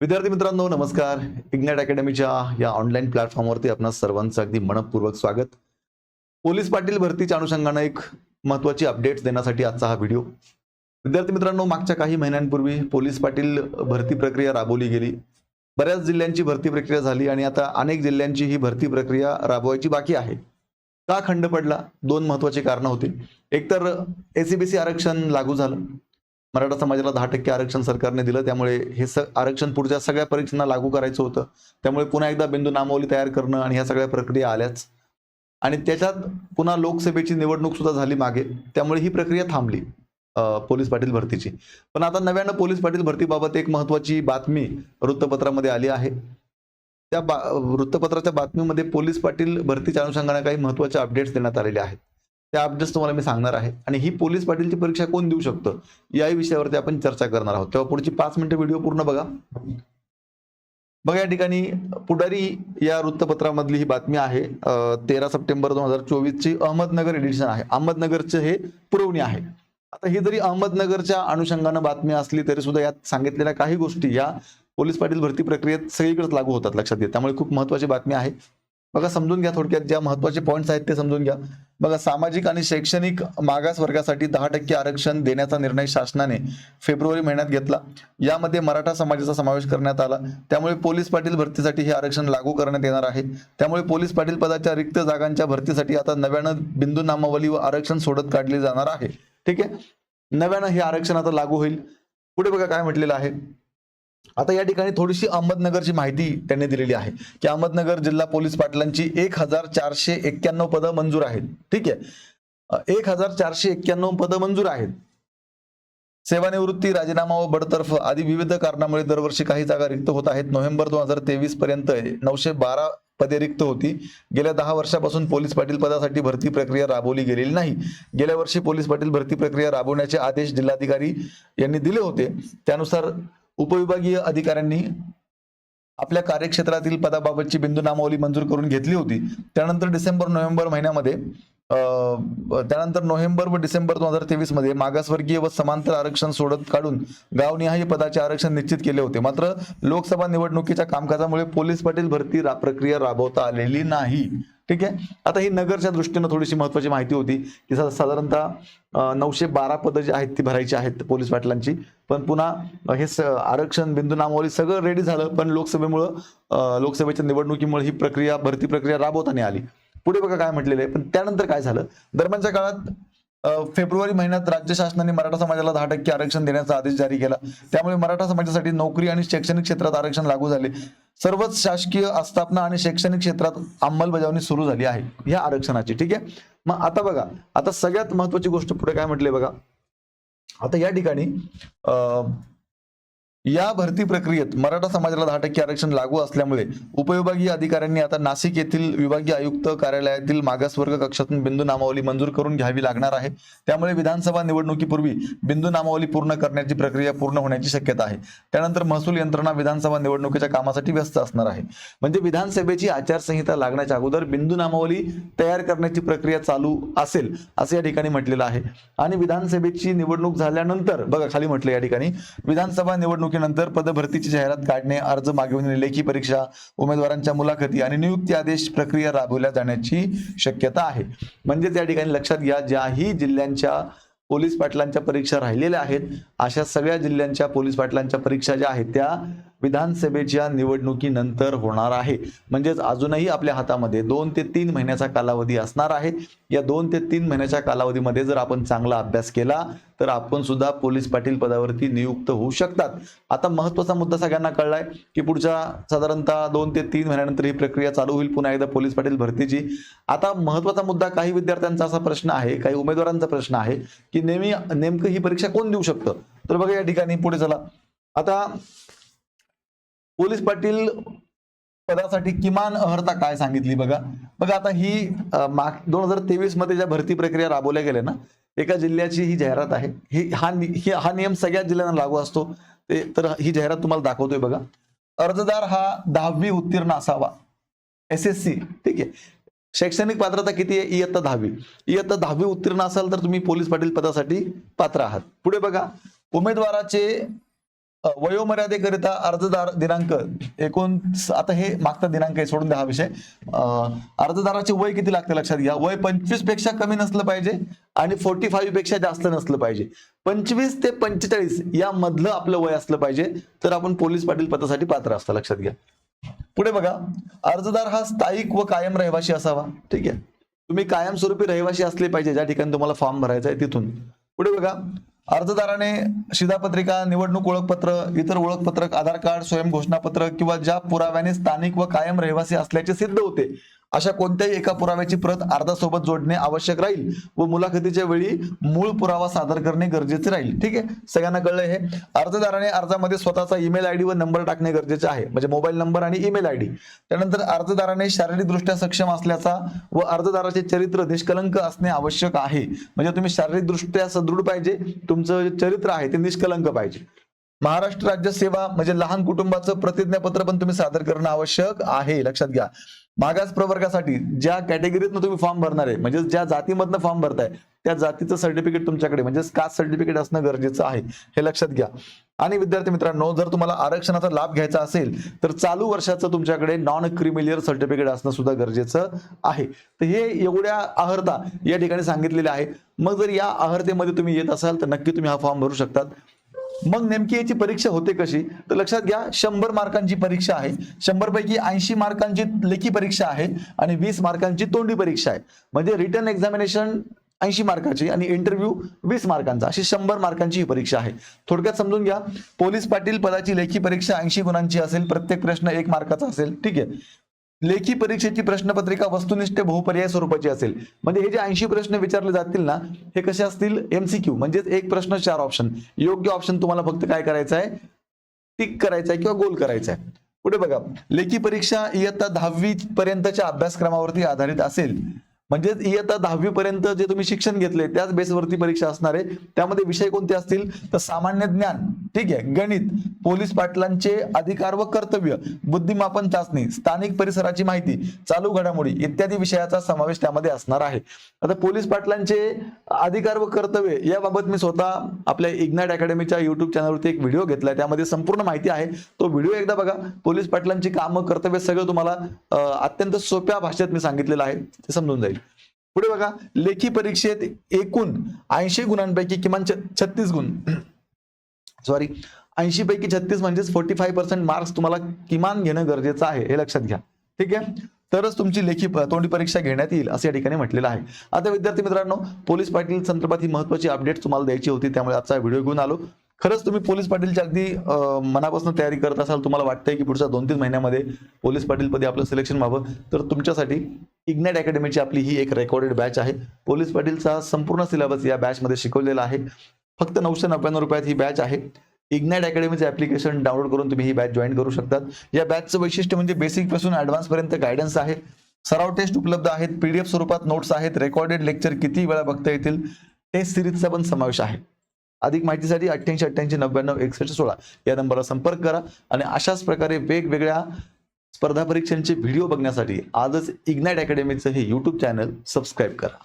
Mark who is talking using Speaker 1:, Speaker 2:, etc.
Speaker 1: विद्यार्थी मित्रांनो नमस्कार. इग्नाइट अकॅडमीच्या या ऑनलाईन प्लॅटफॉर्मवरती आपणा सर्वांचं अगदी मनपूर्वक स्वागत. पोलीस पाटील भरतीच्या अनुषंगानं एक महत्वाची अपडेट्स देण्यासाठी आजचा हा व्हिडिओ विद्यार्थी मित्रांनो मागच्या काही महिन्यांपूर्वी पोलीस पाटील भरती प्रक्रिया राबवली गेली. बऱ्याच जिल्ह्यांची भरती प्रक्रिया झाली आणि आता अनेक जिल्ह्यांची ही भरती प्रक्रिया राबवायची बाकी आहे. का खंड पडला? दोन महत्वाची कारणं होती. एकतर एसीबीसी आरक्षण लागू झालं. मराठा समाजाला दहा टक्के आरक्षण सरकारने दिलं. त्यामुळे हे स आरक्षण पुढच्या सगळ्या परीक्षांना लागू करायचं होतं. त्यामुळे पुन्हा एकदा बिंदू नामावली तयार करणं आणि ह्या सगळ्या प्रक्रिया आल्याच. आणि त्याच्यात पुन्हा लोकसभेची निवडणूक सुद्धा झाली मागे. त्यामुळे ही प्रक्रिया थांबली पोलीस पाटील भरतीची. पण आता नव्यानं पोलीस पाटील भरतीबाबत एक महत्वाची बातमी वृत्तपत्रामध्ये आली आहे. त्या बा वृत्तपत्राच्या बातमीमध्ये पोलीस पाटील भरतीच्या अनुषंगाने काही महत्त्वाचे अपडेट्स देण्यात आलेले आहेत. त्या अपडेट्स तुम्हाला मी सांगणार आहे. आणि ही पोलीस पाटीलची परीक्षा कोण देऊ शकतं? याही विषयावरती आपण चर्चा करणार आहोत. तेव्हा पुढची पाच मिनिटं व्हिडिओ पूर्ण बघा. बघा या ठिकाणी पुढारी या वृत्तपत्रामधली ही बातमी आहे. तेरा सप्टेंबर दोन हजार चोवीस ची अहमदनगर एडिशन आहे. अहमदनगरचे हे पुरवणी आहे. आता ही जरी अहमदनगरच्या अनुषंगानं बातमी असली तरी सुद्धा यात सांगितलेल्या काही गोष्टी या पोलीस पाटील भरती प्रक्रियेत सगळीकडेच लागू होतात लक्षात घ्या. त्यामुळे खूप महत्वाची बातमी आहे. बघा समजून घ्या थोडक्यात ज्या महत्त्वाचे पॉईंट्स आहेत ते समजून घ्या. बघा सामाजिक आणि शैक्षणिक मागास वर्गासाठी दहा टक्के आरक्षण देण्याचा निर्णय शासनाने फेब्रुवारी महिन्यात घेतला. यामध्ये मराठा समाजाचा समावेश करण्यात आला. त्यामुळे पोलीस पाटील भरतीसाठी हे आरक्षण लागू करण्यात येणार आहे. त्यामुळे पोलीस पाटील पदाच्या रिक्त जागांच्या भरतीसाठी आता नव्यानं बिंदू नामावली व आरक्षण सोडत काढले जाणार आहे. ठीक आहे? नव्यानं हे आरक्षण आता लागू होईल. पुढे बघा काय म्हटलेलं आहे. आता या ठिकाणी थोडीशी अहमदनगरची माहिती त्यांनी दिलेली आहे की अहमदनगर जिल्हा पोलीस पाटलांची एक हजार चारशे एक्क्याण्णव पदं मंजूर आहेत. ठीक आहे? एक हजार चारशे एक्क्याण्णव पदं मंजूर आहेत. सेवानिवृत्ती राजीनामा व बडतर्फ आदी विविध कारणामुळे दरवर्षी काही जागा रिक्त होत आहेत. नोव्हेंबर दोन हजार तेवीस पर्यंत नऊशे बारा पदे रिक्त होती. गेल्या दहा वर्षापासून पोलीस पाटील पदासाठी भरती प्रक्रिया राबवली गेलेली नाही. गेल्या वर्षी पोलीस पाटील भरती प्रक्रिया राबवण्याचे आदेश जिल्हाधिकारी यांनी दिले होते. त्यानुसार उपविभागीय अधिकाऱ्यांनी आपल्या कार्यक्षेत्रातील पदाबाबतची बिंदू नामावली मंजूर करून घेतली होती. त्यानंतर डिसेंबर नोव्हेंबर महिन्यामध्ये त्यानंतर नोव्हेंबर व डिसेंबर दोन हजार तेवीसमध्ये मागासवर्गीय व समांतर आरक्षण सोडत काढून गावनिहाय पदाचे आरक्षण निश्चित केले होते. मात्र लोकसभा निवडणुकीच्या कामकाजामुळे पोलीस पाटील भरती रा- प्रक्रिया राबवता आलेली नाही. ठीक आहे? आता ही नगरच्या दृष्टीनं थोडीशी महत्वाची माहिती होती की साधारणतः नऊशे बारा पदं जी आहेत ती भरायची आहेत पोलीस पाटलांची. पण पुन्हा हे स- आरक्षण बिंदू नामावली सगळं रेडी झालं पण लोकसभेमुळं लोकसभेच्या निवडणुकीमुळे ही प्रक्रिया भरती प्रक्रिया राबवताना आली. पुढे बघा काय म्हटलेलं आहे. पण त्यानंतर काय झालं? दरम्यानच्या काळात फेब्रुवारी महिन्यात राज्य शासनाने मराठा समाजाला दहा टक्के आरक्षण देण्याचा आदेश जारी केला. त्यामुळे मराठा समाजासाठी नोकरी आणि शैक्षणिक क्षेत्रात आरक्षण लागू झाले. सर्वच शासकीय आस्थापना आणि शैक्षणिक क्षेत्रात अंमलबजावणी सुरू झाली आहे. या आरक्षणाची ठीक आहे? मग आता बघा आता सगळ्यात महत्वाची गोष्ट पुढे काय म्हटले बघा? आता या ठिकाणी अं, या भरती प्रक्रियेत मराठा समाजाला दहा टक्के आरक्षण लागू असल्यामुळे उपविभागीय अधिकाऱ्यांनी आता नाशिक येथील विभागीय आयुक्त कार्यालयातील मागासवर्ग कक्षातून बिंदू नामावली मंजूर करून घ्यावी लागणार आहे. त्यामुळे विधानसभा निवडणुकीपूर्वी बिंदू नामावली पूर्ण करण्याची प्रक्रिया पूर्ण होण्याची शक्यता आहे. त्यानंतर महसूल यंत्रणा विधानसभा निवडणुकीच्या कामासाठी व्यस्त असणार आहे. म्हणजे विधानसभेची आचारसंहिता लागण्याच्या अगोदर बिंदू नामावली तयार करण्याची प्रक्रिया चालू असेल असं या ठिकाणी म्हटलेलं आहे. आणि विधानसभेची निवडणूक झाल्यानंतर बघा खाली म्हटलं या ठिकाणी विधानसभा निवडणुकी बैठकीनंतर पदभरतीची जाहिरात काढणे अर्ज मागविणे लेखी परीक्षा उमेदवारांच्या मुलाखती आणि नियुक्ती आदेश प्रक्रिया राबवल्या जाण्याची शक्यता आहे. म्हणजेच या ठिकाणी लक्षात घ्या ज्याही जिल्ह्यांच्या पोलीस पाटलांच्या परीक्षा राहिलेल्या आहेत अशा सगळ्या जिल्ह्यांच्या पोलीस पाटलांच्या परीक्षा ज्या आहेत त्या विधानसभेच्या निवडणुकीनंतर होणार आहे. म्हणजेच अजूनही आपल्या हातामध्ये दोन ते तीन महिन्याचा कालावधी असणार आहे. या दोन ते तीन महिन्याच्या कालावधीमध्ये जर आपण चांगला अभ्यास केला तर आपण सुद्धा पोलीस पाटील पदावरती नियुक्त होऊ शकतात. आता महत्त्वाचा मुद्दा सगळ्यांना कळलाय की पुढच्या साधारणतः दोन ते तीन महिन्यानंतर ही प्रक्रिया चालू होईल. पुन्हा एकदा पोलीस पाटील भरतीची. आता महत्त्वाचा मुद्दा काही विद्यार्थ्यांचा असा प्रश्न आहे काही उमेदवारांचा प्रश्न आहे की नेहमी नेमकं ही परीक्षा कोण देऊ शकतं? तर बघा या ठिकाणी पुढे चला. आता पोलीस पाटील पदासाठी किमान अर्हता काय सांगितली बघा. बघा आता ही माग दोन हजार तेवीसमध्ये ज्या भरती प्रक्रिया राबवल्या गेल्या ना एका जिल्ह्याची ही जाहिरात आहे. ही हा ही- हा नियम सगळ्याच जिल्ह्यांना लागू असतो. ते तर ही जाहिरात तुम्हाला दाखवतोय बघा. अर्जदार हा दहावी उत्तीर्ण असावा. एस एस सी ठीक आहे. शैक्षणिक पात्रता किती आहे? इयत्ता दहावी. इयत्ता दहावी उत्तीर्ण असाल तर तुम्ही पोलीस पाटील पदासाठी पात्र आहात. पुढे बघा. उमेदवाराचे वयोमर्यादेकरिता अर्जदार दिनांक एकूण आता हे मागचा दिनांक आहे सोडून द्या हा विषय. अर्जदाराचे वय किती लागते लक्षात घ्या. वय पंचवीसपेक्षा कमी नसलं पाहिजे आणि फोर्टी फाईव्हपेक्षा जास्त नसलं पाहिजे. पंचवीस ते पंचेचाळीस या मधलं आपलं वय असलं पाहिजे तर आपण पोलीस पाटील पदासाठी पात्र असतं लक्षात घ्या. पुढे बघा अर्जदार हा स्थायिक व कायम रहिवाशी असावा. ठीक आहे? तुम्ही कायमस्वरूपी रहिवाशी असले पाहिजे ज्या ठिकाणी तुम्हाला फॉर्म भरायचा आहे तिथून. पुढे बघा अर्जदाराने शिधापत्रिका निवडणूक ओळखपत्र इतर ओळखपत्रक आधार कार्ड स्वयं घोषणापत्र किंवा ज्या पुराव्याने स्थानिक व कायम रहिवासी असल्याचे सिद्ध होते. अशा कोणत्याही एका पुराव्याची प्रत अर्धासोबत जोडणे आवश्यक राहील व मुलाखतीच्या वेळी मूळ पुरावा सादर करणे गरजेचे राहील. ठीक आहे? सगळ्यांना कळलं हे? अर्जदाराने अर्जामध्ये स्वतःचा ईमेल आयडी व नंबर टाकणे गरजेचे आहे. म्हणजे मोबाईल नंबर आणि ईमेल आयडी त्यानंतर अर्जदाराने शारीरिकदृष्ट्या सक्षम असल्याचा व अर्जदाराचे चरित्र निष्कलंक असणे आवश्यक आहे. म्हणजे तुम्ही शारीरिकदृष्ट्या सदृढ पाहिजे तुमचं जे चरित्र आहे ते निष्कलंक पाहिजे. महाराष्ट्र राज्य सेवा म्हणजे लहान कुटुंबाचं प्रतिज्ञापत्र पण तुम्ही सादर करणं आवश्यक आहे. लक्षात घ्या. मागास प्रवर्गासाठी ज्या कॅटेगरीतनं तुम्ही फॉर्म भरणार आहे म्हणजे ज्या जातीमधनं फॉर्म भरताय त्या जातीचं सर्टिफिकेट तुमच्याकडे म्हणजे कास्ट सर्टिफिकेट असणं गरजेचं आहे. हे लक्षात घ्या. आणि विद्यार्थी मित्रांनो जर तुम्हाला आरक्षणाचा लाभ घ्यायचा असेल तर चालू वर्षाचं तुमच्याकडे नॉन क्रिमिलियर सर्टिफिकेट असणं सुद्धा गरजेचं आहे. तर हे एवढ्या अहर्ता या ठिकाणी सांगितलेले आहे मग जर या अहर्तेमध्ये तुम्ही येत असाल तर नक्की तुम्ही हा फॉर्म भरू शकतात. मग नेमकी याची परीक्षा होते कशी? तर लक्षात घ्या शंभर मार्कांची परीक्षा आहे. शंभर पैकी ऐंशी मार्कांची लेखी परीक्षा आहे आणि वीस मार्कांची तोंडी परीक्षा आहे. म्हणजे रिटर्न एक्झामिनेशन ऐंशी मार्काची आणि इंटरव्ह्यू वीस मार्कांचा. अशी शंभर मार्कांची ही परीक्षा आहे. थोडक्यात समजून घ्या पोलीस पाटील पदाची लेखी परीक्षा ऐंशी गुणांची असेल प्रत्येक प्रश्न एक मार्काचा असेल. ठीक आहे. लेखी परीक्षेची प्रश्नपत्रिका वस्तुनिष्ठ बहुपर्याय स्वरूपाची असेल. म्हणजे हे जे ऐंशी प्रश्न विचारले जातील ना हे कसे असतील? एमसीक्यू म्हणजेच एक प्रश्न चार ऑप्शन योग्य ऑप्शन तुम्हाला फक्त काय करायचं आहे टिक करायचं आहे किंवा गोल करायचा आहे पुढे बघा. लेखी परीक्षा इयत्ता दहावी पर्यंतच्या अभ्यासक्रमावरती आधारित असेल. म्हणजेच इयत्ता दहावी पर्यंत जे तुम्ही शिक्षण घेतले त्याच बेसवरती परीक्षा असणार आहे. त्यामध्ये विषय कोणते असतील? तर सामान्य ज्ञान. ठीक आहे. गणित पोलीस पाटलांचे अधिकार व कर्तव्य बुद्धिमापन चाचणी स्थानिक परिसराची माहिती चालू घडामोडी इत्यादी विषयाचा समावेश त्यामध्ये असणार आहे. आता पोलीस पाटलांचे अधिकार व कर्तव्य याबाबत मी स्वतः आपल्या इग्नाट अकॅडमीच्या युट्यूब चॅनलवरती एक व्हिडिओ घेतला त्यामध्ये संपूर्ण माहिती आहे. तो व्हिडिओ एकदा बघा. पोलीस पाटलांची कामं कर्तव्य सगळं तुम्हाला अत्यंत सोप्या भाषेत मी सांगितलेलं आहे. ते समजून जाईल. पुढे बघा. लेखी परीक्षेत एकूण ऐंशी गुणांपैकी किमान छत्तीस गुण. सॉरी ऐंशी पैकी छत्तीस म्हणजेच फोर्टी फाईव्ह पर्सेंट मार्क्स तुम्हाला किमान घेणं गरजेचं आहे हे लक्षात घ्या. ठीक आहे? तरच तुमची लेखी तोंडी परीक्षा घेण्यात येईल असं या ठिकाणी म्हटलेलं आहे. आता विद्यार्थी मित्रांनो पोलीस पाटील संदर्भात ही महत्वाची अपडेट तुम्हाला द्यायची होती त्यामुळे आजचा व्हिडिओ घेऊन आलो. खरंच तुम्ही पोलीस पाटीलच्या अगदी मनापासून तयारी करत असाल तुम्हाला वाटतंय की पुढच्या दोन तीन महिन्यामध्ये पोलीस पाटीलपदी आपलं सिलेक्शन व्हावं तर तुमच्यासाठी इग्नाइट अकॅडमीची आपली ही एक रेकॉर्डेड बॅच आहे. पोलीस पाटीलचा संपूर्ण सिलेबस या बॅचमध्ये शिकवलेला आहे. फक्त नऊशे नव्याण्णव रुपयात ही बॅच आहे. इग्नाइट अकॅडमीचे ऍप्लिकेशन डाउनलोड करून तुम्ही ही बॅच जॉईन करू शकतात. या बॅचचं वैशिष्ट्य म्हणजे बेसिकपासून ऍडव्हान्स पर्यंत गायडन्स आहे. सराव टेस्ट उपलब्ध आहेत. पीडीएफ स्वरूपात नोट्स आहेत. रेकॉर्डेड लेक्चर किती वेळा बघता येतील? टेस्ट सिरीजचा पण समावेश आहे. अधिक माहितीसाठी अठ्ठ्याऐंशी अठ्ठ्याऐंशी नव्याण्णव एकसष्ट सोळा या नंबरला संपर्क करा. आणि अशाच प्रकारे वेगवेगळ्या स्पर्धा परीक्षांचे व्हिडिओ बघण्यासाठी आजच इग्नाइट अकॅडमीचं हे यूट्यूब चॅनल सबस्क्राईब करा.